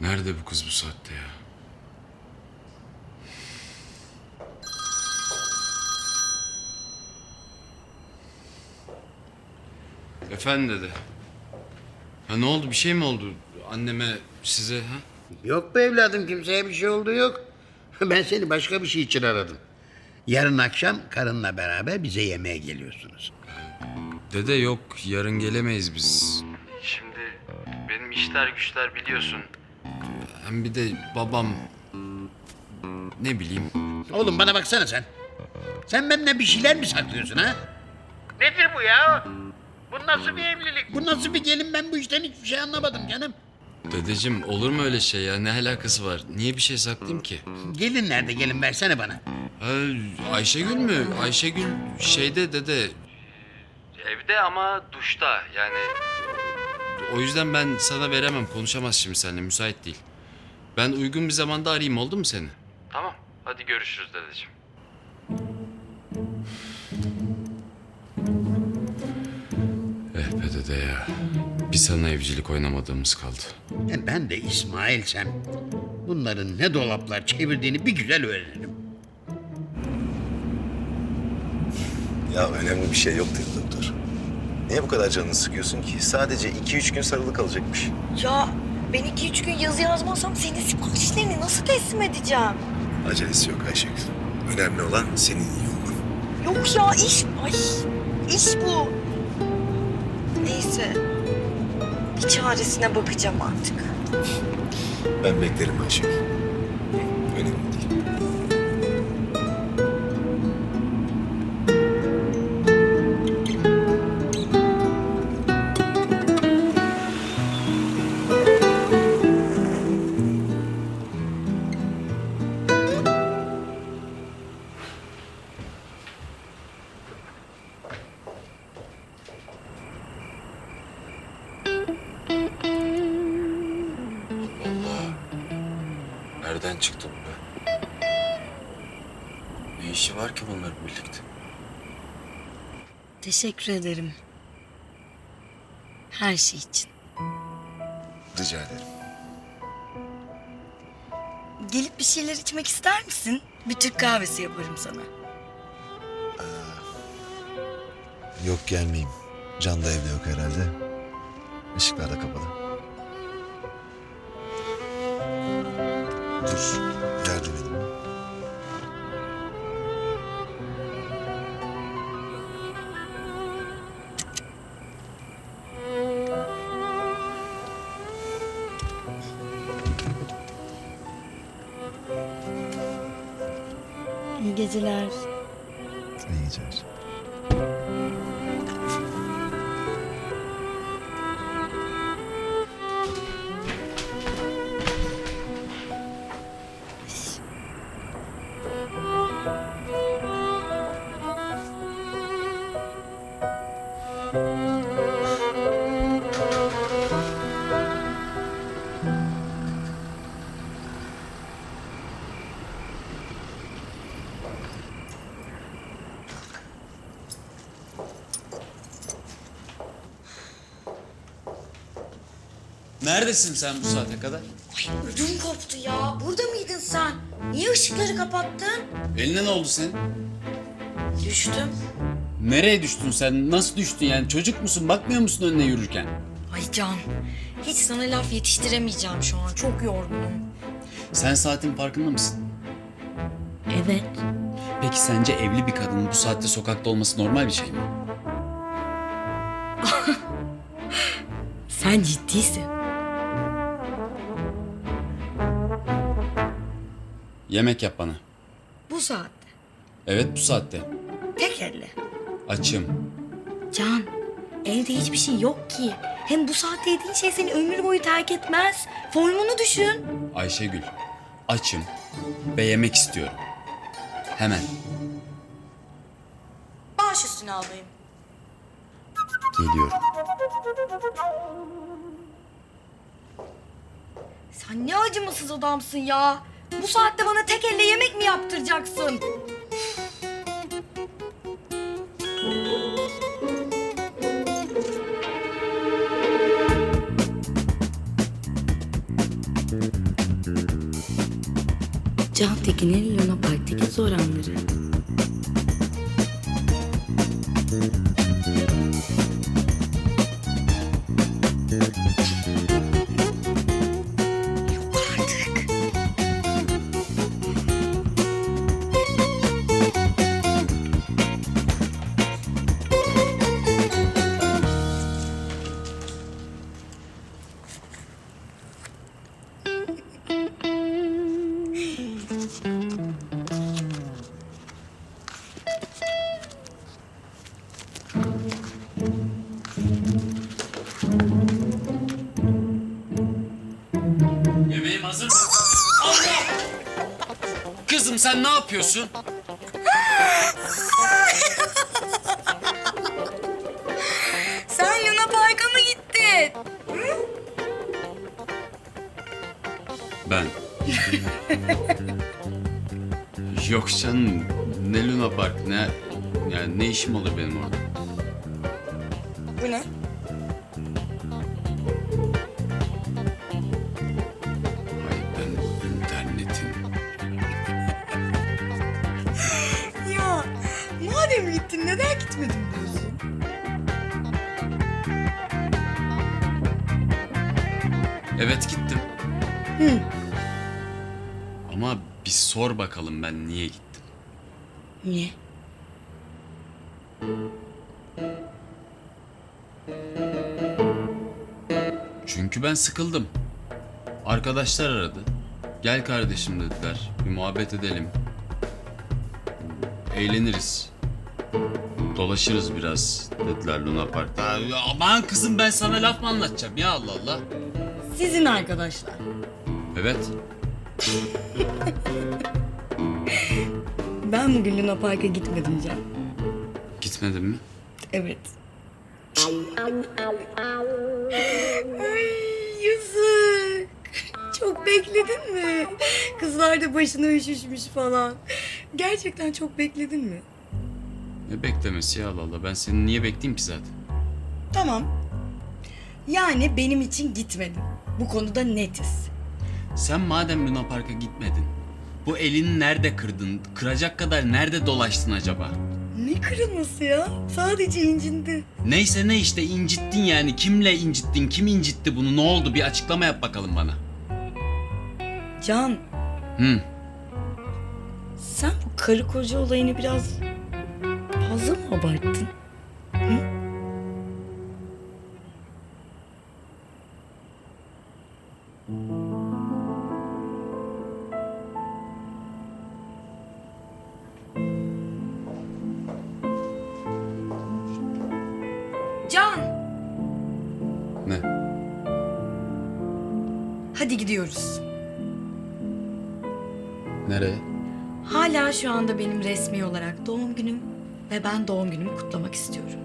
Nerede bu kız bu saatte ya? Efendim dede. Ha ne oldu bir şey mi oldu anneme size ha? Yok be evladım kimseye bir şey oldu yok. Ben seni başka bir şey için aradım. Yarın akşam karınla beraber bize yemeğe geliyorsunuz. Dede yok yarın gelemeyiz biz. Şimdi benim işler güçler biliyorsun. Hem bir de babam ne bileyim. Oğlum bana baksana sen. Sen benden bir şeyler mi saklıyorsun ha? Nedir bu ya? Bu nasıl bir evlilik? Bu nasıl bir gelin? Ben bu işten hiçbir şey anlamadım canım. Dedeciğim olur mu öyle şey ya ne alakası var? Niye bir şey saklayayım ki? Gelin nerede gelin versene bana. Ha, Ayşegül mü? Ayşegül şeyde dede. Evde ama duşta yani. O yüzden ben sana veremem. Konuşamaz şimdi seninle. Müsait değil. Ben uygun bir zamanda arayayım oldu mu seni? Tamam. Hadi görüşürüz dedeciğim. Eh be dede ya. Bir sana evcilik oynamadığımız kaldı. E ben de İsmail'sem bunların ne dolaplar çevirdiğini bir güzel öğrenirim. Ya önemli bir şey yok dedi doktor. Niye bu kadar canını sıkıyorsun ki? Sadece iki üç gün sarılı kalacakmış. Ya ben iki üç gün yazı yazmazsam senin siparişlerini nasıl teslim edeceğim? Acelesi yok Ayşegül. Önemli olan senin iyi olman. Yok ya iş, ay iş bu. Neyse bir çaresine bakacağım artık. Ben beklerim Ayşegül. Nereden çıktı bu be? Ne işi var ki bunların birlikte? Teşekkür ederim. Her şey için. Rica ederim. Gelip bir şeyler içmek ister misin? Bir Türk kahvesi yaparım sana. Yok gelmeyeyim. Can da evde yok herhalde. Işıklar da kapalı. Dur. Yardım edin. İyi geceler. İyi geceler. Neredesin sen bu saate kadar? Ay ödüm koptu ya. Burada mıydın sen? Niye ışıkları kapattın? Eline ne oldu senin? Düştüm. Nereye düştün sen? Nasıl düştün yani? Çocuk musun? Bakmıyor musun önüne yürürken? Ay Can, hiç sana laf yetiştiremeyeceğim şu an. Çok yorgunum. Sen saatin farkında mısın? Evet. Peki sence evli bir kadının bu saatte sokakta olması normal bir şey mi? Sen ciddisin. Yemek yap bana. Bu saatte. Evet bu saatte. Tek elle. Açım. Can, evde hiçbir şey yok ki. Hem bu saatte yediğin şey seni ömür boyu terk etmez. Formunu düşün. Ayşegül. Açım. Ve yemek istiyorum. Hemen. Baş üstüne alayım. Geliyorum. Sen ne acımasız adamsın ya. Bu saatte bana tek elle yemek mi yaptıracaksın? Can Tekin'in Luna Park'taki zor anları. Yemeğim hazır mı? Allah! Kızım sen ne yapıyorsun? Sen Luna Park'a mı gittin? Ben. Yok canım. Ne Luna Park ne... Yani ne işim olur benim orada? Bu ne? Ay ben internetin... Ya madem gittin neden gitmedin diyorsun? Evet gittim. Ama bir sor bakalım ben niye gittim. Niye? Çünkü ben sıkıldım. Arkadaşlar aradı. Gel kardeşim dediler. Bir muhabbet edelim. Eğleniriz. Dolaşırız biraz dediler Luna Park'ta. Ya Aman kızım ben sana laf mı anlatacağım ya Allah Allah. Sizin arkadaşlar. Evet. Ben bugün Luna Park'a gitmedim Can. Gitmedin mi? Evet. Ay yazık. Çok bekledin mi? Kızlar da başına üşüşmüş falan. Gerçekten çok bekledin mi? Ne beklemesi ya Allah Allah. Ben seni niye bekleyeyim ki zaten? Tamam. Yani benim için gitmedin. Bu konuda netiz. Sen madem Luna Park'a gitmedin. Bu elini nerede kırdın? Kıracak kadar nerede dolaştın acaba? Ne kırılması ya? Sadece incindi. Neyse ne işte incittin yani. Kimle incittin? Kim incitti bunu? Ne oldu? Bir açıklama yap bakalım bana. Can, Hı. sen bu karı koca olayını biraz fazla mı abarttın? Can, hadi gidiyoruz. Nereye? Hala şu anda benim resmi olarak doğum günüm ve ben doğum günümü kutlamak istiyorum.